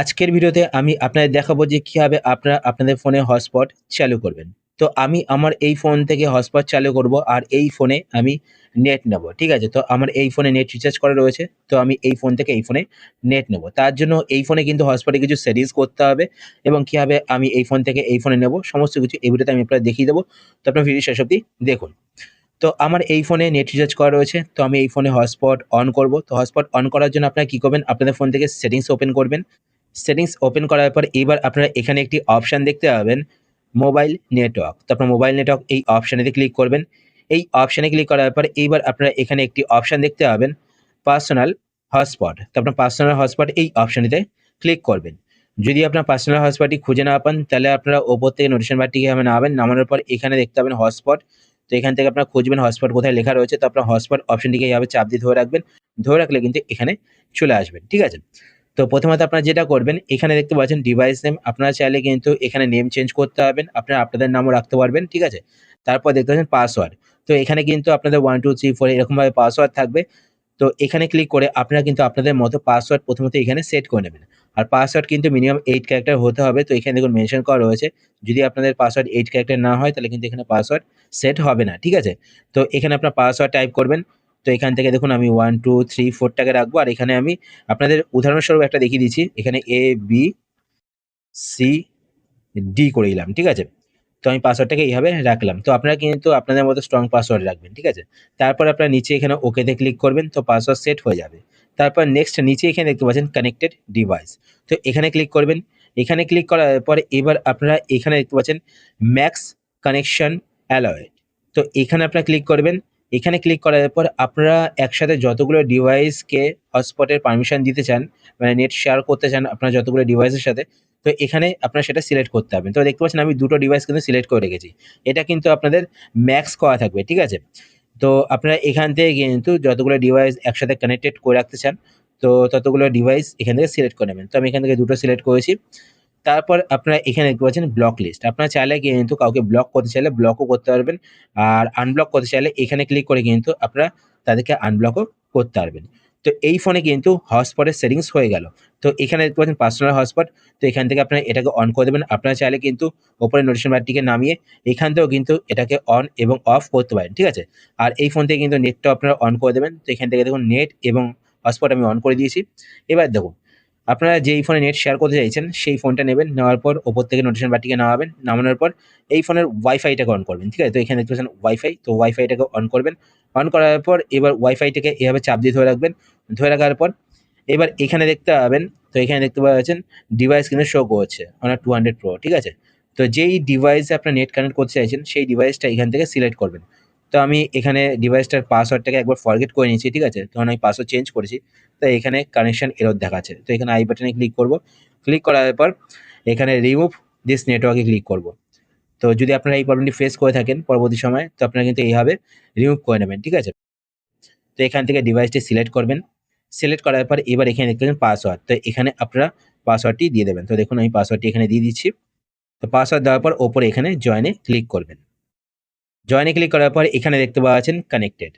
আজকের ভিডিওতে আমি আপনাদের দেখাবো যে কীভাবে আপনারা আপনাদের ফোনে হটস্পট চালু করবেন। তো আমি আমার এই ফোন থেকে হটস্পট চালু করব আর এই ফোনে আমি নেট নেব, ঠিক আছে? তো আমার এই ফোনে নেট রিচার্জ করা রয়েছে, তো আমি এই ফোন থেকে এই ফোনে নেট নেব। তার জন্য এই ফোনে কিন্তু হটস্পটে কিছু সেটিংস করতে হবে এবং কীভাবে আমি এই ফোন থেকে এই ফোনে নেব, সমস্ত কিছু এই ভিডিওতে আমি আপনাদের দেখিয়ে দেবো। তো আপনার ভিডিও শেষ অবধি দেখুন। তো আমার এই ফোনে নেট রিচার্জ করা রয়েছে, তো আমি এই ফোনে হটস্পট অন করব। তো হটস্পট অন করার জন্য আপনারা কী করবেন? আপনাদের ফোন থেকে সেটিংস ওপেন করবেন। সেটিংস ওপেন করার পর এবার আপনারা এখানে একটি অপশান দেখতে পাবেন মোবাইল নেটওয়ার্ক তো আপনার মোবাইল নেটওয়ার্ক এই অপশানেতে ক্লিক করবেন। এই অপশানে ক্লিক করার পর এইবার আপনারা এখানে একটি অপশান দেখতে পাবেন পার্সোনাল হটস্পট তো আপনার পার্সোনাল হটস্পট এই অপশানেতে ক্লিক করবেন। যদি আপনার পার্সোনাল হটস্পটটি খুঁজে না পান, তাহলে আপনারা ওপর থেকে নোটিশন বারটিকে আমি নামাবেন। নামানোর পর এখানে দেখতে পাবেন হটস্পট তো এখান থেকে আপনারা খুঁজবেন হটস্পট কোথায় লেখা রয়েছে। তো আপনার হটস্পট অপশানটিকে এইভাবে চাপ দিয়ে ধরে রাখবেন। ধরে রাখলে কিন্তু এখানে চলে আসবেন। ঠিক আছে? তো প্রথমত আপনারা যেটা করবেন, এখানে দেখতে পাচ্ছেন ডিভাইস নেম আপনারা চাইলে কিন্তু এখানে নেম চেঞ্জ করতে পারবেন, আপনারা আপনাদের নামও রাখতে পারবেন, ঠিক আছে? তারপর দেখতে পাচ্ছেন পাসওয়ার্ড তো এখানে কিন্তু আপনাদের ওয়ান টু থ্রি ফোর এরকমভাবে পাসওয়ার্ড থাকবে, তো এখানে ক্লিক করে আপনারা কিন্তু আপনাদের মতো পাসওয়ার্ড প্রথমত এখানে সেট করে নেবেন, আর পাসওয়ার্ড কিন্তু মিনিমাম এইট ক্যারেক্টার হতে হবে, তো এখানে দেখুন মেনশন করা রয়েছে, যদি আপনাদের পাসওয়ার্ড এইট ক্যারেক্টার না হয়, তাহলে কিন্তু এখানে পাসওয়ার্ড সেট হবে না, ঠিক আছে? তো এখানে আপনার পাসওয়ার্ড টাইপ করবেন তো এখান থেকে দেখুন আমি ওয়ান টু থ্রি ফোরটাকে রাখব। আর এখানে আমি আপনাদের উদাহরণস্বরূপ একটা দেখিয়ে দিচ্ছি। এখানে এ বি সি ডি করে দিলাম, ঠিক আছে? তো আমি পাসওয়ার্ডটাকে এইভাবে রাখলাম। তো আপনারা কিন্তু আপনাদের মতো স্ট্রং পাসওয়ার্ড রাখবেন, ঠিক আছে? তারপর আপনারা নিচে এখানে ওকেতে ক্লিক করবেন, তো পাসওয়ার্ড সেট হয়ে যাবে। তারপর নেক্সট নিচে এখানে দেখতে পাচ্ছেন কানেক্টেড ডিভাইস তো এখানে ক্লিক করবেন। এখানে ক্লিক করার পরে এবার আপনারা এখানে দেখতে পাচ্ছেন ম্যাক্স কানেকশন অ্যালয়েড তো এখানে আপনারা ক্লিক করবেন। এখানে ক্লিক করার পর আপনারা একসাথে যতগুলো ডিভাইসকে হটস্পটের পারমিশন দিতে চান মানে নেট শেয়ার করতে চান আপনার যতগুলো ডিভাইসের সাথে, তো এখানে আপনারা সেটা সিলেক্ট করতে হবে তো দেখতে পাচ্ছেন আমি দুটো ডিভাইস কিন্তু সিলেক্ট করে রেখেছি। এটা কিন্তু আপনাদের ম্যাক্স করা থাকবে, ঠিক আছে? তো আপনারা এখান থেকে কিন্তু যতগুলো ডিভাইস একসাথে কানেক্টেড করে রাখতে চান, তো ততগুলো ডিভাইস এখান থেকে সিলেক্ট করে নেবেন। তো আমি এখান থেকে দুটো সিলেক্ট করেছি। তারপর আপনারা এখানে দেখতে পাচ্ছেন ব্লক লিস্ট আপনারা চাইলে কিন্তু কাউকে ব্লক করতে চাইলে ব্লকও করতে পারবেন। আর আনব্লক করতে চাইলে এখানে ক্লিক করে কিন্তু আপনারা তাদেরকে আনব্লকও করতে পারবেন। তো এই ফোনে কিন্তু হটস্পটের সেটিংস হয়ে গেল। তো এখানে দেখতে পাচ্ছেন পার্সোনাল হটস্পট তো এখান থেকে আপনারা এটাকে অন করে দেবেন। আপনারা চাইলে কিন্তু ওপরে নোটিশন বারটিকে নামিয়ে এখান থেকেও কিন্তু এটাকে অন এবং অফ করতে পারেন, ঠিক আছে? আর এই ফোন থেকে কিন্তু নেটটা আপনারা অন করে দেবেন। তো এখান থেকে দেখুন নেট এবং হটস্পট আমি অন করে দিয়েছি। এবার দেখুন আপনারা যেই ফোনে নেট শেয়ার করতে চাইছেন, সেই ফোনটা নেবেন, নেওয়ার পর ওপর থেকে নোটিশন বারটিকে নামাবেন, নামানোর পর এই ফোনের ওয়াইফাইটাকে অন করবেন, ঠিক আছে? তো এখানে দেখতে পাচ্ছেন ওয়াইফাই তো ওয়াইফাইটাকে অন করবেন। অন করার পর এবার ওয়াইফাইটাকে এভাবে চাপ দিয়ে ধরে রাখবেন। ধরে রাখার পর এবার এখানে দেখতে পাবেন, তো এখানে দেখতে পাচ্ছেন ডিভাইস কিন্তু শো করছে অনার টু হান্ড্রেড প্রো ঠিক আছে? তো যেই ডিভাইসে আপনার নেট কানেক্ট করতে চাইছেন, সেই ডিভাইসটা এখান থেকে সিলেক্ট করবেন। তো আমি এখানে ডিভাইসটার পাসওয়ার্ডটাকে একবার ফরগেট করে নিয়েছি, ঠিক আছে? কারণ আমি পাসওয়ার্ড চেঞ্জ করেছি, তো এখানে কানেকশন এরর দেখাচ্ছে। তো এখানে আই বাটনে ক্লিক করব। ক্লিক করার পর এখানে রিমুভ দিস নেটওয়ার্কে ক্লিক করব। তো যদি আপনারা এই প্রবলেমটি ফেস করে থাকেন পরবর্তী সময়, তো আপনারা কিন্তু এইভাবে রিমুভ করে নেবেন, ঠিক আছে? তো এখান থেকে ডিভাইসটি সিলেক্ট করবেন। সিলেক্ট করার পর এবার এখানে দেখতে পাসওয়ার্ড তো এখানে আপনারা পাসওয়ার্ডটি দিয়ে দেবেন। তো দেখুন আমি পাসওয়ার্ডটি এখানে দিয়ে দিচ্ছি। তো পাসওয়ার্ড দেওয়ার পর ওপরে এখানে জয়েনে ক্লিক করবেন। জয়েনে ক্লিক করার পর এখানে দেখতে পাচ্ছেন কানেক্টেড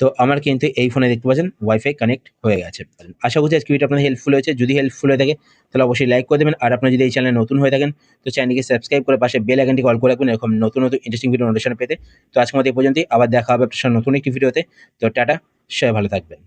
তো আমার কিন্তু এই ফোনে দেখতে পাচ্ছেন ওয়াইফাই কানেক্ট হয়ে গেছে। আশা করছি আজকে ভিডিও আপনার হেল্পফুল হয়েছে। যদি হেল্পফুল হয়ে থাকে, তাহলে অবশ্যই লাইক করে দেবেন। আর আপনার যদি এই চ্যানেল নতুন হয়ে থাকেন, তো চ্যানেলকে সাবস্ক্রাইব করে পাশে বেল আইকনটি কল করে রাখবেন এরকম নতুন নতুন ইন্টারেস্টিং ভিডিও নোটিফিকেশন পেতে। তো আজকের মতো এই পর্যন্তই। আবার দেখা হবে আপনার নতুন একটি ভিডিওতে তো টাটা, সবাই ভালো থাকবেন।